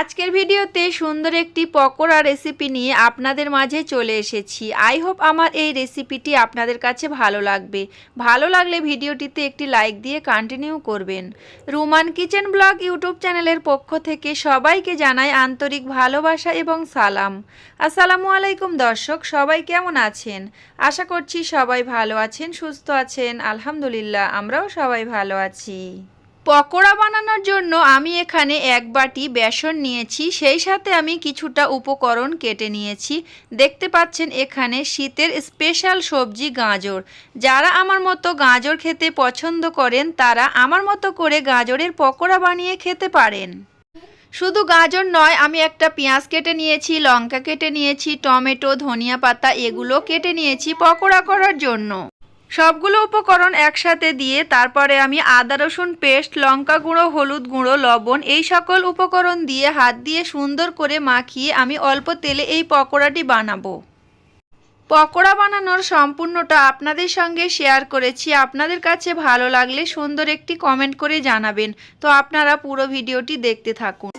আজকের ভিডিওতে সুন্দর একটি পকোড়া রেসিপি নিয়ে আপনাদের মাঝে চলে এসেছি। আই হোপ আমার এই রেসিপিটি আপনাদের কাছে ভালো লাগবে। ভালো লাগলে ভিডিওটিতে একটি লাইক দিয়ে কন্টিনিউ করবেন। রুমান কিচেন ব্লগ ইউটিউব চ্যানেলের পক্ষ থেকে সবাইকে জানাই আন্তরিক ভালোবাসা এবং সালাম। আসসালামু আলাইকুম দর্শক, সবাই কেমন আছেন? আশা করছি সবাই ভালো আছেন, সুস্থ আছেন। আলহামদুলিল্লাহ, আমরাও সবাই ভালো আছি। পকোড়া বানানোর জন্য আমি এখানে এক বাটি বেসন নিয়েছি। সেই সাথে আমি কিছুটা উপকরণ কেটে নিয়েছি। দেখতে পাচ্ছেন এখানে শীতের স্পেশাল সবজি গাজর। যারা আমার মতো গাজর খেতে পছন্দ করেন, তারা আমার মতো করে গাজরের পকোড়া বানিয়ে খেতে পারেন। শুধু গাজর নয়, আমি একটা পেঁয়াজ কেটে নিয়েছি, লঙ্কা কেটে নিয়েছি, টমেটো, ধনিয়া পাতা, এগুলো কেটে নিয়েছি পকোড়া করার জন্য। সবগুলো উপকরণ একসাথে দিয়ে তারপরে আমি আদা, রসুন পেস্ট, লঙ্কা গুঁড়ো, হলুদ গুঁড়ো, লবণ এই সকল উপকরণ দিয়ে হাত দিয়ে সুন্দর করে মাখিয়ে আমি অল্প তেলে এই পকোড়াটি বানাবো। পকোড়া বানানোর সম্পূর্ণটা আপনাদের সঙ্গে শেয়ার করেছি। আপনাদের কাছে ভালো লাগলে সুন্দর একটি কমেন্ট করে জানাবেন। তো আপনারা পুরো ভিডিওটি দেখতে থাকুন।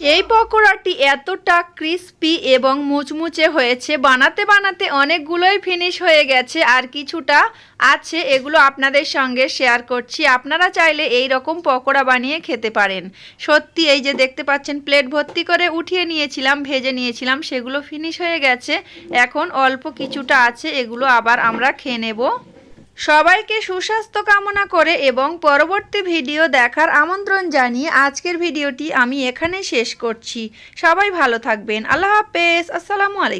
এই পকোড়াটি এতটা ক্রিস্পি এবং মুচমুচে হয়েছে, বানাতে বানাতে অনেকগুলোই ফিনিশ হয়ে গেছে আর কিছুটা আছে, এগুলো আপনাদের সঙ্গে শেয়ার করছি। আপনারা চাইলে এই রকম পকোড়া বানিয়ে খেতে পারেন। সত্যি এই যে দেখতে পাচ্ছেন প্লেট ভর্তি করে উঠিয়ে নিয়েছিলাম, ভেজে নিয়েছিলাম, সেগুলো ফিনিশ হয়ে গেছে। এখন অল্প কিছুটা আছে, এগুলো আবার আমরা খেয়ে নেব। সবাইকে সুস্বাস্থ্য কামনা করে এবং পরবর্তী ভিডিও দেখার আমন্ত্রণ জানিয়ে আজকের ভিডিওটি আমি এখানে শেষ করছি। সবাই ভালো থাকবেন। আল্লাহ হাফেজ। আসসালামু আলাইকুম।